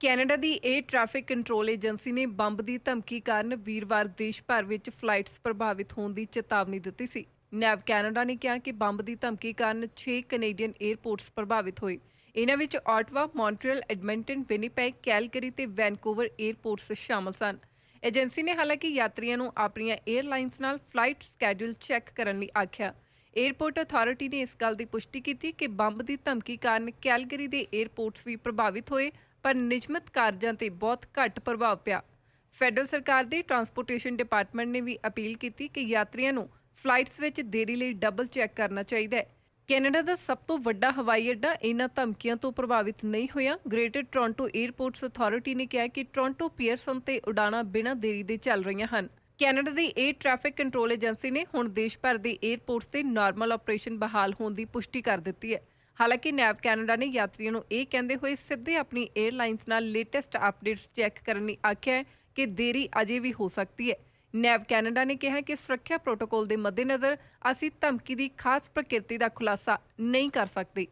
Canada ਦੀ air traffic control agency ਨੇ bomb ਦੀ ਧਮਕੀ ਕਾਰਨ ਵੀਰਵਾਰ ਦੇਸ਼ ਭਰ ਵਿੱਚ ਫਲਾਈਟਸ ਪ੍ਰਭਾਵਿਤ ਹੋਣ ਦੀ ਚੇਤਾਵਨੀ ਦਿੱਤੀ ਸੀ ਨੈਵ ਕੈਨੇਡਾ ਨੇ ਕਿਹਾ ਕਿ ਬੰਬ ਦੀ ਧਮਕੀ ਕਾਰਨ 6 ਕੈਨੇਡੀਅਨ 에ਅਰਪੋਰਟਸ ਪ੍ਰਭਾਵਿਤ ਹੋਏ ਇਹਨਾਂ ਵਿੱਚ Ottawa, Montreal, Edmonton, Winnipeg, Calgary ਤੇ ਵੈਨਕੂਵਰ 에ਅਰਪੋਰਟਸ ਸ਼ਾਮਲ ਸਨ। ਏਜੰਸੀ ਨੇ ਹਾਲਾਂਕਿ ਯਾਤਰੀਆਂ ਨੂੰ ਆਪਣੀਆਂ 에ਅਰਲਾਈਨਸ ਨਾਲ ਫਲਾਈਟ ਸਕੇਡਿਊਲ ਚੈੱਕ ਕਰਨ ਲਈ ਆਖਿਆ। 에ਅਰਪੋਰਟ ਅਥਾਰਟੀ ਨੇ ਇਸ ਗੱਲ ਦੀ ਪੁਸ਼ਟੀ ਕੀਤੀ ਕਿ ਬੰਬ ਦੀ ਧਮਕੀ ਕਾਰਨ ਕੈਲਗਰੀ ਦੇ 에ਅਰਪੋਰਟਸ ਵੀ ਪ੍ਰਭਾਵਿਤ ਹੋਏ ਪਰ ਨਿਯਮਤ ਕਾਰਜਾਂ ਤੇ ਬਹੁਤ ਘੱਟ ਪ੍ਰਭਾਵ ਪਿਆ। ਫੈਡਰਲ ਸਰਕਾਰ ਦੇ ਟਰਾਂਸਪੋਰਟੇਸ਼ਨ ਡਿਪਾਰਟਮੈਂਟ ਨੇ ਵੀ ਅਪੀਲ ਕੀਤੀ ਕਿ ਯਾਤਰੀਆਂ ਨੂੰ ਫਲਾਈਟਸ ਵਿੱਚ ਦੇਰੀ ਲਈ ਡਬਲ ਚੈੱਕ ਕਰਨਾ ਚਾਹੀਦਾ ਹੈ। ਕੈਨੇਡਾ ਦਾ ਸਭ ਤੋਂ ਵੱਡਾ ਹਵਾਈ ਅੱਡਾ ਇਹਨਾਂ ਧਮਕੀਆਂ ਤੋਂ ਪ੍ਰਭਾਵਿਤ ਨਹੀਂ ਹੋਇਆ। ਗ੍ਰੇਟਰ ਟੋਰਾਂਟੋ 에ਅਰਪੋਰਟਸ ਅਥਾਰਟੀ ਨੇ ਕਿਹਾ ਕਿ ਟੋਰਾਂਟੋ ਪੀਅਰਸਨ ਤੇ ਉਡਾਣਾਂ ਬਿਨਾਂ ਦੇਰੀ ਦੇ ਚੱਲ ਰਹੀਆਂ ਹਨ। ਕੈਨੇਡਾ ਦੀ ਏਅਰ ਟ੍ਰੈਫਿਕ ਕੰਟਰੋਲ ਏਜੰਸੀ ਨੇ ਹੁਣ ਦੇਸ਼ ਭਰ ਦੇ 에ਅਰਪੋਰਟਸ ਤੇ ਨਾਰਮਲ ਆਪਰੇਸ਼ਨ ਬਹਾਲ ਹੋਣ ਦੀ ਪੁਸ਼ਟੀ ਕਰ ਦਿੱਤੀ ਹੈ। ਹਾਲਾਂਕਿ ਨੈਵ ਕੈਨੇਡਾ ਨੇ ਯਾਤਰੀਆਂ ਨੂੰ ਇਹ ਕਹਿੰਦੇ ਹੋਏ ਸਿੱਧੇ ਆਪਣੀ 에ਅਰਲਾਈਨਸ ਨਾਲ ਲੇਟੈਸਟ ਅਪਡੇਟਸ ਚੈੱਕ ਕਰਨ ਲਈ ਆਖਿਆ ਹੈ ਕਿ ਦੇਰੀ ਅਜੇ ਵੀ ਹੋ ਸਕਦੀ ਹੈ। ਨੈਵ ਕੈਨੇਡਾ ਨੇ ਕਿਹਾ ਕਿ ਸੁਰੱਖਿਆ ਪ੍ਰੋਟੋਕੋਲ ਦੇ ਮੱਦੇਨਜ਼ਰ ਅਸੀਂ ਧਮਕੀ ਦੀ ਖਾਸ ਪ੍ਰਕਿਰਤੀ ਦਾ ਖੁਲਾਸਾ ਨਹੀਂ ਕਰ ਸਕਦੇ।